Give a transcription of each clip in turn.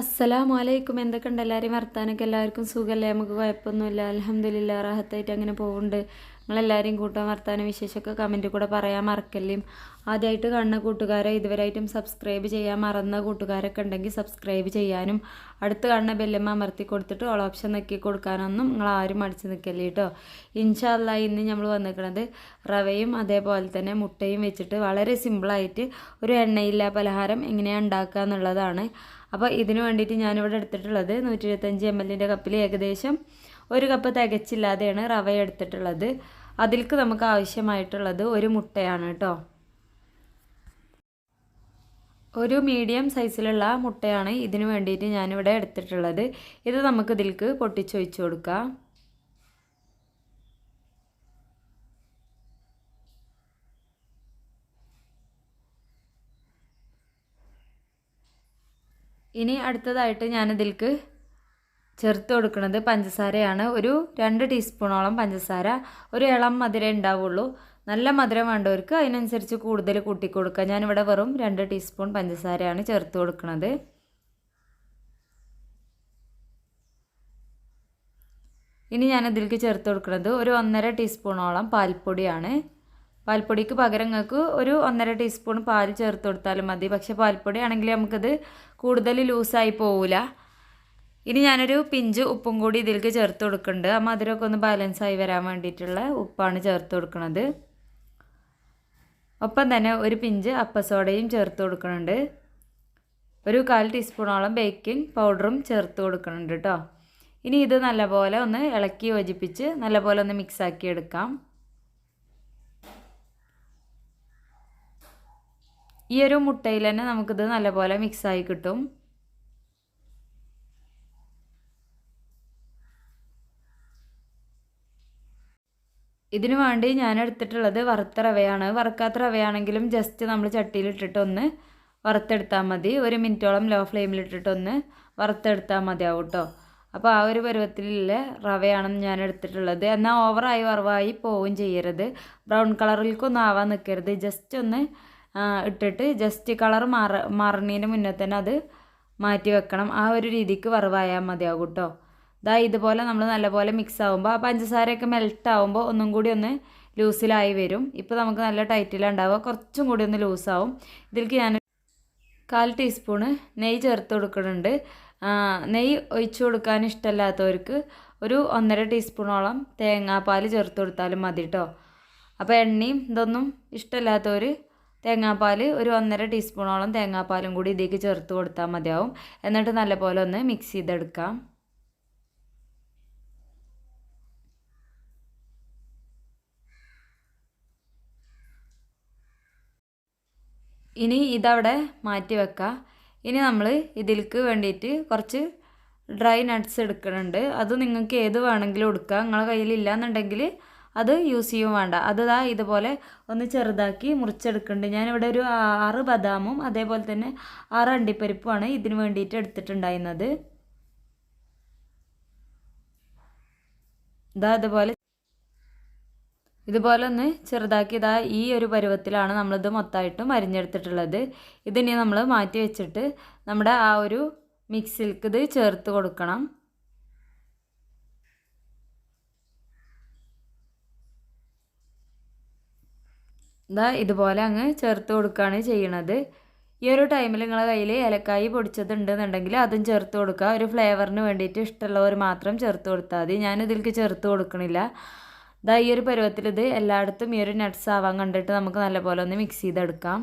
അസ്സലാമു അലൈക്കും എന്തൊക്കെയുണ്ട്? എല്ലാവരെയും വർത്താനൊക്കെ എല്ലാവർക്കും സുഖമല്ലേ? നമുക്ക് കുഴപ്പമൊന്നുമില്ല. അലഹമ്മദില്ല റാഹത്തായിട്ട് അങ്ങനെ പോകുന്നുണ്ട് നിങ്ങളെല്ലാവരെയും കൂട്ടാൻ വർത്താനം വിശേഷമൊക്കെ കമന്റിൽ കൂടെ പറയാൻ മറക്കല്ലേ? ആദ്യമായിട്ട് കാണുന്ന കൂട്ടുകാരെ ഇതുവരെയായിട്ടും സബ്സ്ക്രൈബ് ചെയ്യാൻ മറന്ന കൂട്ടുകാരൊക്കെ ഉണ്ടെങ്കിൽ സബ്സ്ക്രൈബ് ചെയ്യാനും അടുത്ത് കാണുന്ന ബെല്ലമ്മ അമർത്തി കൊടുത്തിട്ട് ഓൾ ഓപ്ഷൻ നോക്കി കൊടുക്കാനൊന്നും നിങ്ങൾ ആരും മടിച്ച് നിൽക്കല്ലേ കേട്ടോ ഇൻഷാല്ല ഇന്ന് നമ്മൾ വന്നിരിക്കുന്നത് റവയും അതേപോലെ തന്നെ മുട്ടയും വെച്ചിട്ട് വളരെ സിമ്പിളായിട്ട് ഒരു എണ്ണയില്ല പലഹാരം എങ്ങനെയാണ് ഉണ്ടാക്കുക എന്നുള്ളതാണ്. അപ്പോൾ ഇതിന് വേണ്ടിയിട്ട് ഞാനിവിടെ എടുത്തിട്ടുള്ളത് നൂറ്റി ഇരുപത്തഞ്ച് എം എല്ലിന്റെ കപ്പിൽ ഏകദേശം ഒരു കപ്പ് തികച്ചില്ലാതെയാണ് റവ എടുത്തിട്ടുള്ളത്. അതിൽക്ക് നമുക്ക് ആവശ്യമായിട്ടുള്ളത് ഒരു മുട്ടയാണ് കേട്ടോ. ഒരു മീഡിയം സൈസിലുള്ള മുട്ടയാണ് ഇതിന് വേണ്ടിയിട്ട് ഞാനിവിടെ എടുത്തിട്ടുള്ളത്. ഇത് നമുക്ക് ഇതിലേക്ക് പൊട്ടിച്ചൊഴിച്ച് കൊടുക്കാം. ഇനി അടുത്തതായിട്ട് ഞാനിതിലേക്ക് ചേർത്ത് കൊടുക്കുന്നത് പഞ്ചസാരയാണ്. ഒരു രണ്ട് ടീസ്പൂണോളം പഞ്ചസാര ഒരു ഇളം മധുരം ഉണ്ടാവുള്ളൂ. നല്ല മധുരം വേണ്ടവർക്ക് അതിനനുസരിച്ച് കൂടുതൽ കൂട്ടി കൊടുക്കുക ഞാനിവിടെ വെറും രണ്ട് ടീസ്പൂൺ പഞ്ചസാരയാണ് ചേർത്ത് കൊടുക്കുന്നത്. ഇനി ഞാൻ ഇതിലേക്ക് ചേർത്ത് കൊടുക്കുന്നത് ഒരു ഒന്നര ടീസ്പൂണോളം പാൽപ്പൊടിയാണ്. പാൽപ്പൊടിക്ക് പകരം നിങ്ങൾക്ക് ഒരു ഒന്നര ടീസ്പൂൺ പാൽ ചേർത്ത് കൊടുത്താലും മതി. പക്ഷേ പാൽപ്പൊടി ആണെങ്കിൽ നമുക്കത് കൂടുതൽ ലൂസായി പോവില്ല ഇനി ഞാനൊരു പിഞ്ച് ഉപ്പും കൂടി ഇതിലേക്ക് ചേർത്ത് കൊടുക്കുന്നുണ്ട്. ആ മധുരമൊക്കെ ഒന്ന് ബാലൻസ് ആയി വരാൻ വേണ്ടിയിട്ടുള്ള ഉപ്പാണ് ചേർത്ത് കൊടുക്കുന്നത്. ഒപ്പം തന്നെ ഒരു പിഞ്ച് അപ്പസോഡയും ചേർത്ത് കൊടുക്കുന്നുണ്ട്. ഒരു കാൽ ടീസ്പൂണോളം ബേക്കിംഗ് പൗഡറും ചേർത്ത് കൊടുക്കുന്നുണ്ട് കേട്ടോ. ഇനി ഇത് നല്ലപോലെ ഒന്ന് ഇളക്കി യോജിപ്പിച്ച് നല്ലപോലെ ഒന്ന് മിക്സാക്കി എടുക്കാം. ഈ ഒരു മുട്ടയിൽ തന്നെ നമുക്കിത് നല്ലപോലെ മിക്സായി കിട്ടും. ഇതിനു വേണ്ടി ഞാൻ എടുത്തിട്ടുള്ളത് വറുത്ത റവയാണ്. വറുക്കാത്ത റവയാണെങ്കിലും ജസ്റ്റ് നമ്മൾ ചട്ടിയിലിട്ടിട്ട് ഒന്ന് വറുത്തെടുത്താൽ മതി. ഒരു മിനിറ്റോളം ലോ ഫ്ലെയിമിലിട്ടിട്ടൊന്ന് വറുത്തെടുത്താൽ മതിയാവും കേട്ടോ അപ്പോൾ ആ ഒരു പരുവത്തിലുള്ള റവയാണ് ഞാൻ എടുത്തിട്ടുള്ളത്. എന്നാൽ ഓവറായി വറവായി പോവുകയും ചെയ്യരുത്. ബ്രൗൺ കളറിലേക്കൊന്നും ആവാൻ നിൽക്കരുത് ജസ്റ്റ് ഒന്ന് ഇട്ടിട്ട് ജസ്റ്റ് കളർ മാറ മാറുന്നതിന് മുന്നേ തന്നെ അത് മാറ്റി വെക്കണം. ആ ഒരു രീതിക്ക് വറവായാൽ മതിയാകും കേട്ടോ ഇതാ ഇതുപോലെ നമ്മൾ നല്ലപോലെ മിക്സ് ആകുമ്പോൾ ആ പഞ്ചസാരയൊക്കെ മെൽറ്റ് ആകുമ്പോൾ ഒന്നും കൂടി ഒന്ന് ലൂസിലായി വരും. ഇപ്പോൾ നമുക്ക് നല്ല ടൈറ്റിലുണ്ടാവുക കുറച്ചും കൂടി ഒന്ന് ലൂസാവും ഇതിലേക്ക് ഞാൻ കാൽ ടീസ്പൂണ് നെയ്യ് ചേർത്ത് കൊടുക്കുന്നുണ്ട്. നെയ്യ് ഒഴിച്ചു കൊടുക്കാൻ ഇഷ്ടമല്ലാത്തവർക്ക് ഒരു ഒന്നര ടീസ്പൂണോളം തേങ്ങാപ്പാൽ ചേർത്ത് കൊടുത്താലും മതി കേട്ടോ അപ്പോൾ എണ്ണയും ഇതൊന്നും ഇഷ്ടമല്ലാത്തവർ തേങ്ങാപ്പാൽ ഒരു ഒന്നര ടീസ്പൂണോളം തേങ്ങാപ്പാലും കൂടി ഇതിലേക്ക് ചേർത്ത് കൊടുത്താൽ മതിയാവും. എന്നിട്ട് നല്ലപോലെ ഒന്ന് മിക്സ് ചെയ്തെടുക്കാം. ഇനി ഇതവിടെ മാറ്റി വെക്കാം. ഇനി നമ്മൾ ഇതിലേക്ക് വേണ്ടിയിട്ട് കുറച്ച് ഡ്രൈ നട്ട്സ് എടുക്കുന്നുണ്ട് അത് നിങ്ങൾക്ക് ഏത് വേണമെങ്കിലും എടുക്കാം. നിങ്ങളെ കയ്യിലില്ല എന്നുണ്ടെങ്കിൽ അത് യൂസ് ചെയ്യും വേണ്ട. അത് ഇതാ ഇതുപോലെ ഒന്ന് ചെറുതാക്കി മുറിച്ചെടുക്കുന്നുണ്ട്. ഞാനിവിടെ ഒരു ആറ് ബദാമും അതേപോലെ തന്നെ ആറ് അണ്ടിപ്പരിപ്പുമാണ് ഇതിന് വേണ്ടിയിട്ട് എടുത്തിട്ടുണ്ടായിരുന്നത്. ഇതാ അതുപോലെ ഇതുപോലെ ഒന്ന് ചെറുതാക്കി ഇതാ ഈ ഒരു പരുവത്തിലാണ് നമ്മളിത് മൊത്തമായിട്ടും അരിഞ്ഞെടുത്തിട്ടുള്ളത്. ഇതിനെ നമ്മൾ മാറ്റി വെച്ചിട്ട് നമ്മുടെ ആ ഒരു മിക്സിൽക്ക് ഇത് ചേർത്ത് കൊടുക്കണം. ഇതാ ഇതുപോലെ അങ്ങ് ചേർത്ത് കൊടുക്കുകയാണ് ചെയ്യണത്. ഈ ഒരു ടൈമിൽ നിങ്ങളുടെ കയ്യിൽ ഏലക്കായി പൊടിച്ചതുണ്ടെന്നുണ്ടെങ്കിൽ അതും ചേർത്ത് കൊടുക്കുക. ഒരു ഫ്ലേവറിന് വേണ്ടിയിട്ട് ഇഷ്ടമുള്ളവർ മാത്രം ചേർത്ത് കൊടുത്താൽ മതി. ഞാനിതിലേക്ക് ചേർത്ത് കൊടുക്കണില്ല. ഇതാ ഈ ഒരു പരുവത്തിൽ ഇത് എല്ലായിടത്തും ഈ ഒരു നട്ട്സ് ആവാൻ കണ്ടിട്ട് നമുക്ക് നല്ലപോലെ ഒന്ന് മിക്സ് ചെയ്തെടുക്കാം.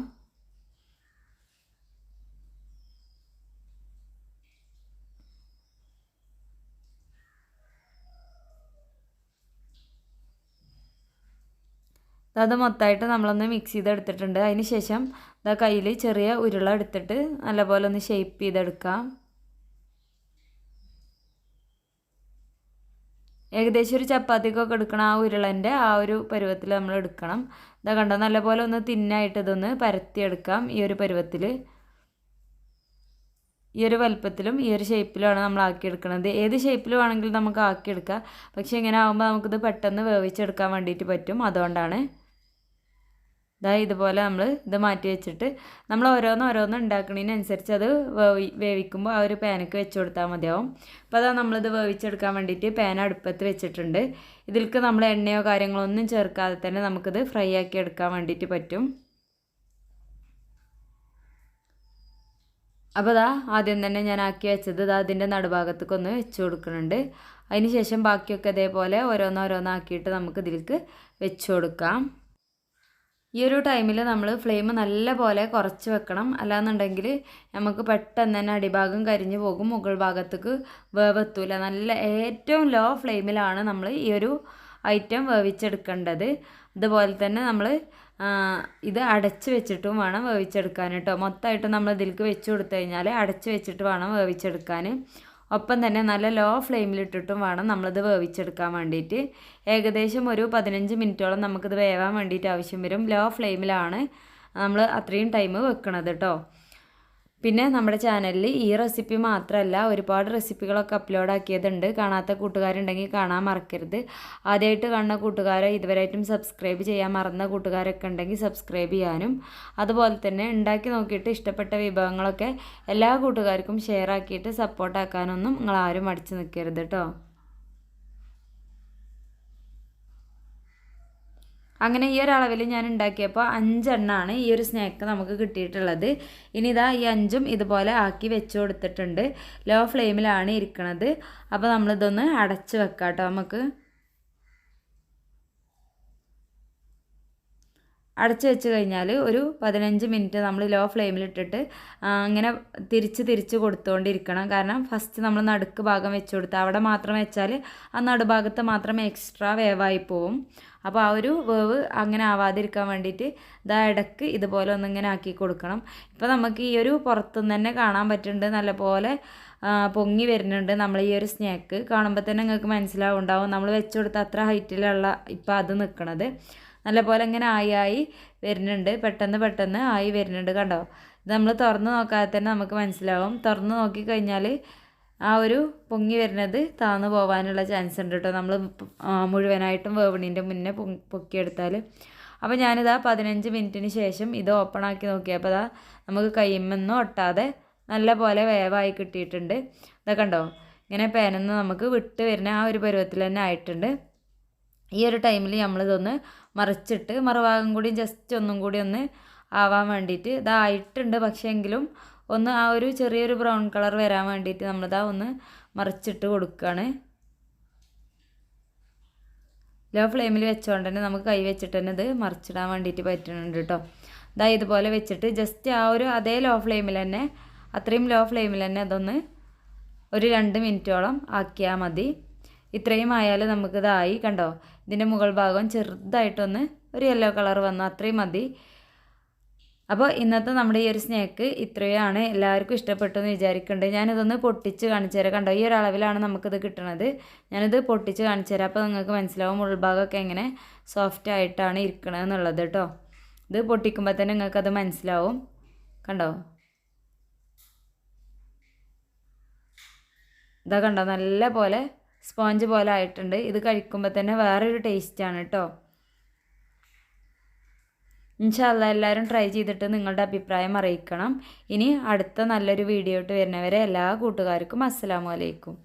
അത് മൊത്തമായിട്ട് നമ്മളൊന്ന് മിക്സ് ചെയ്തെടുത്തിട്ടുണ്ട്. അതിന് ശേഷം ഇതാ കയ്യിൽ ചെറിയ ഉരുള എടുത്തിട്ട് നല്ലപോലെ ഒന്ന് ഷേപ്പ് ചെയ്തെടുക്കാം. ഏകദേശം ഒരു ചപ്പാത്തിക്കൊക്കെ എടുക്കണം ആ ഉരുളന്റെ ആ ഒരു പരുവത്തിൽ നമ്മൾ എടുക്കണം. ഇതാ കണ്ടോ നല്ലപോലെ ഒന്ന് തിന്നായിട്ട് ഇതൊന്ന് പരത്തിയെടുക്കാം ഈ ഒരു പരുവത്തിൽ ഈ ഒരു വലുപ്പത്തിലും ഈ ഒരു ഷേപ്പിലുമാണ് നമ്മൾ ആക്കിയെടുക്കുന്നത് ഏത് ഷേപ്പിൽ വേണമെങ്കിലും നമുക്ക് ആക്കിയെടുക്കാം. പക്ഷേ ഇങ്ങനെ ആകുമ്പോൾ നമുക്കിത് പെട്ടെന്ന് വേവിച്ചെടുക്കാൻ വേണ്ടിയിട്ട് പറ്റും. അതുകൊണ്ടാണ് ഇതാ ഇതുപോലെ നമ്മൾ ഇത് മാറ്റി വെച്ചിട്ട് നമ്മൾ ഓരോന്ന് ഓരോന്ന് ഉണ്ടാക്കുന്നതിനനുസരിച്ച് അത് വേവി വേവിക്കുമ്പോൾ ആ ഒരു പാനക്ക് വെച്ച് കൊടുത്താൽ മതിയാവും. അപ്പോൾ അതാ നമ്മളിത് വേവിച്ചെടുക്കാൻ വേണ്ടിയിട്ട് പാൻ അടുപ്പത്ത് വെച്ചിട്ടുണ്ട്. ഇതിൽക്ക് നമ്മൾ എണ്ണയോ കാര്യങ്ങളോ ഒന്നും ചേർക്കാതെ തന്നെ നമുക്കിത് ഫ്രൈ ആക്കി എടുക്കാൻ വേണ്ടിയിട്ട് പറ്റും. അപ്പോൾ ഇതാ ആദ്യം തന്നെ ഞാൻ ആക്കി വെച്ചത് ഇതാ അതിന്റെ നടുഭാഗത്തേക്ക് ഒന്ന് വെച്ച് കൊടുക്കുന്നുണ്ട്. അതിന് ശേഷം ബാക്കിയൊക്കെ ഇതേപോലെ ഓരോന്നോരോന്നാക്കിയിട്ട് നമുക്ക് ഇതിലേക്ക് വെച്ച് കൊടുക്കാം. ഈ ഒരു ടൈമിൽ നമ്മൾ ഫ്ലെയിം നല്ല പോലെ കുറച്ച് വെക്കണം. അല്ലാന്നുണ്ടെങ്കിൽ നമുക്ക് പെട്ടെന്ന് തന്നെ അടിഭാഗം കരിഞ്ഞു പോകും. മുകൾ ഭാഗത്തേക്ക് വേവെത്തൂല. നല്ല ഏറ്റവും ലോ ഫ്ലെയിമിലാണ് നമ്മൾ ഈ ഒരു ഐറ്റം വേവിച്ചെടുക്കേണ്ടത്. അതുപോലെ തന്നെ നമ്മൾ ഇത് അടച്ച് വെച്ചിട്ടും വേണം വേവിച്ചെടുക്കാൻ കേട്ടോ മൊത്തമായിട്ട് നമ്മൾ ഇതിലേക്ക് വെച്ച് കൊടുത്തു കഴിഞ്ഞാൽ അടച്ച് വെച്ചിട്ട് വേണം വേവിച്ചെടുക്കാൻ ഒപ്പം തന്നെ നല്ല ലോ ഫ്ലെയിമിലിട്ടിട്ടും വേണം നമ്മളിത് വേവിച്ചെടുക്കാൻ വേണ്ടിയിട്ട്. ഏകദേശം ഒരു പതിനഞ്ച് മിനിറ്റോളം നമുക്കിത് വേവാൻ വേണ്ടിയിട്ട് ആവശ്യം വരും. ലോ ഫ്ലെയിമിലാണ് നമ്മൾ അത്രയും ടൈം വെക്കണത് കേട്ടോ പിന്നെ നമ്മുടെ ചാനലിൽ ഈ റെസിപ്പി മാത്രമല്ല ഒരുപാട് റെസിപ്പികളൊക്കെ അപ്ലോഡ് ആക്കിയതുണ്ട്. കാണാത്ത കൂട്ടുകാരുണ്ടെങ്കിൽ കാണാൻ മറക്കരുത്. ആദ്യമായിട്ട് കാണുന്ന കൂട്ടുകാരെ ഇതുവരെയായിട്ടും സബ്സ്ക്രൈബ് ചെയ്യാൻ മറന്ന കൂട്ടുകാരൊക്കെ ഉണ്ടെങ്കിൽ സബ്സ്ക്രൈബ് ചെയ്യാനും അതുപോലെ തന്നെ ഉണ്ടാക്കി നോക്കിയിട്ട് ഇഷ്ടപ്പെട്ട വിഭവങ്ങളൊക്കെ എല്ലാ കൂട്ടുകാർക്കും ഷെയർ ആക്കിയിട്ട് സപ്പോർട്ടാക്കാനൊന്നും നിങ്ങൾ ആരും അടിച്ചു നിൽക്കരുത് കേട്ടോ അങ്ങനെ ഈ ഒരു അളവിൽ ഞാൻ ഉണ്ടാക്കിയപ്പോൾ അഞ്ചെണ്ണമാണ് ഈ ഒരു സ്നാക്ക് നമുക്ക് കിട്ടിയിട്ടുള്ളത്. ഇനി ഇതാ ഈ അഞ്ചും ഇതുപോലെ ആക്കി വെച്ച് കൊടുത്തിട്ടുണ്ട്. ലോ ഫ്ലെയിമിലാണ് ഇരിക്കുന്നത് അപ്പോൾ നമ്മളിതൊന്ന് അടച്ച് വെക്കാം കേട്ടോ നമുക്ക്. അടച്ച് വെച്ച് കഴിഞ്ഞാൽ ഒരു പതിനഞ്ച് മിനിറ്റ് നമ്മൾ ലോ ഫ്ലെയിമിലിട്ടിട്ട് അങ്ങനെ തിരിച്ച് തിരിച്ച് കൊടുത്തുകൊണ്ടിരിക്കണം കാരണം ഫസ്റ്റ് നമ്മൾ നടുക്ക് ഭാഗം വെച്ച് കൊടുത്ത് അവിടെ മാത്രം വെച്ചാൽ ആ നടുഭാഗത്ത് മാത്രം എക്സ്ട്രാ വേവായി പോവും. അപ്പോൾ ആ ഒരു വേവ് അങ്ങനെ ആവാതിരിക്കാൻ വേണ്ടിയിട്ട് ഇതാ ഇടയ്ക്ക് ഇതുപോലെ ഒന്നിങ്ങനെ ആക്കി കൊടുക്കണം. ഇപ്പോൾ നമുക്ക് ഈ ഒരു പുറത്തുനിന്ന് തന്നെ കാണാൻ പറ്റുന്നുണ്ട്. നല്ലപോലെ പൊങ്ങി വരുന്നുണ്ട് നമ്മൾ ഈ ഒരു സ്നാക്ക് കാണുമ്പോൾ തന്നെ നിങ്ങൾക്ക് മനസ്സിലാവുണ്ടാവും. നമ്മൾ വെച്ച് അത്ര ഹൈറ്റിലുള്ള ഇപ്പോൾ അത് നിൽക്കണത് നല്ലപോലെ ഇങ്ങനെ ആയി ആയി വരുന്നുണ്ട്. പെട്ടെന്ന് പെട്ടെന്ന് ആയി വരുന്നുണ്ട് കണ്ടോ? ഇത് നമ്മൾ തുറന്ന് നോക്കാതെ തന്നെ നമുക്ക് മനസ്സിലാവും. തുറന്ന് നോക്കിക്കഴിഞ്ഞാൽ ആ ഒരു പൊങ്ങി വരുന്നത് താന്ന് പോകാനുള്ള ചാൻസ് ഉണ്ട് കേട്ടോ. നമ്മൾ മുഴുവനായിട്ടും വേവണീന്റെ മുന്നേ പൊക്കിയെടുത്താൽ അപ്പോൾ ഞാനിതാ പതിനഞ്ച് മിനിറ്റിന് ശേഷം ഇത് ഓപ്പൺ ആക്കി നോക്കിയപ്പോൾ അതാ നമുക്ക് കയ്യുമെന്നും ഒട്ടാതെ നല്ല പോലെ വേവായി കിട്ടിയിട്ടുണ്ട്. ഇതൊക്കെ കണ്ടോ? ഇങ്ങനെ പേനെന്ന് നമുക്ക് വിട്ട് വരുന്ന ആ ഒരു പരുവത്തിൽ തന്നെ ആയിട്ടുണ്ട്. ഈ ഒരു ടൈമിൽ നമ്മളിതൊന്ന് മറിച്ചിട്ട് മറുഭാഗം കൂടി ജസ്റ്റ് ഒന്നും കൂടി ഒന്ന് ആവാൻ വേണ്ടിയിട്ട്. ഇതായിട്ടുണ്ട് പക്ഷേ എങ്കിലും ഒന്ന് ആ ഒരു ചെറിയൊരു ബ്രൗൺ കളർ വരാൻ വേണ്ടിയിട്ട് നമ്മളിതാ ഒന്ന് മറിച്ചിട്ട് കൊടുക്കുകയാണ് ലോ ഫ്ലെയിമിൽ വെച്ചുകൊണ്ട് തന്നെ നമുക്ക് കൈ വെച്ചിട്ട് തന്നെ ഇത് മറിച്ചിടാൻ വേണ്ടിയിട്ട് പറ്റുന്നുണ്ട് കേട്ടോ. ഇതാ ഇതുപോലെ വെച്ചിട്ട് ജസ്റ്റ് ആ ഒരു അതേ ലോ ഫ്ലെയിമിൽ തന്നെ അത്രയും ലോ ഫ്ലെയിമിൽ തന്നെ അതൊന്ന് ഒരു രണ്ട് മിനിറ്റോളം ആക്കിയാൽ മതി. ഇത്രയും ആയാൽ നമുക്കിതായി കണ്ടോ. ഇതിന്റെ മുകൾ ഭാഗം ചെറുതായിട്ടൊന്ന് ഒരു യെല്ലോ കളർ വന്നു. അത്രയും മതി. അപ്പോൾ ഇന്നത്തെ നമ്മുടെ ഈ ഒരു സ്നേക്ക് ഇത്രയാണ്. എല്ലാവർക്കും ഇഷ്ടപ്പെട്ടു എന്ന് വിചാരിക്കുന്നുണ്ട് ഞാനിതൊന്ന് പൊട്ടിച്ച് കാണിച്ചു തരാം. കണ്ടോ? ഈ ഒരു അളവിലാണ് നമുക്കിത് കിട്ടുന്നത് ഞാനിത് പൊട്ടിച്ച് കാണിച്ചു തരാം. അപ്പോൾ നിങ്ങൾക്ക് മനസ്സിലാവും ഉൾഭാഗമൊക്കെ എങ്ങനെ സോഫ്റ്റ് ആയിട്ടാണ് ഇരിക്കണത് എന്നുള്ളത് കേട്ടോ. ഇത് പൊട്ടിക്കുമ്പോൾ തന്നെ നിങ്ങൾക്കത് മനസ്സിലാവും. കണ്ടോ? ഇതാ കണ്ടോ? നല്ല പോലെ സ്പോഞ്ച് പോലെ ആയിട്ടുണ്ട്. ഇത് കഴിക്കുമ്പോൾ തന്നെ വേറൊരു ടേസ്റ്റാണ് കേട്ടോ ഇൻഷാല്ല എല്ലാവരും ട്രൈ ചെയ്തിട്ട് നിങ്ങളുടെ അഭിപ്രായം അറിയിക്കണം. ഇനി അടുത്ത നല്ലൊരു വീഡിയോ ഇട്ട് വരുന്നവരെ എല്ലാ കൂട്ടുകാർക്കും അസ്സാം അലൈക്കും.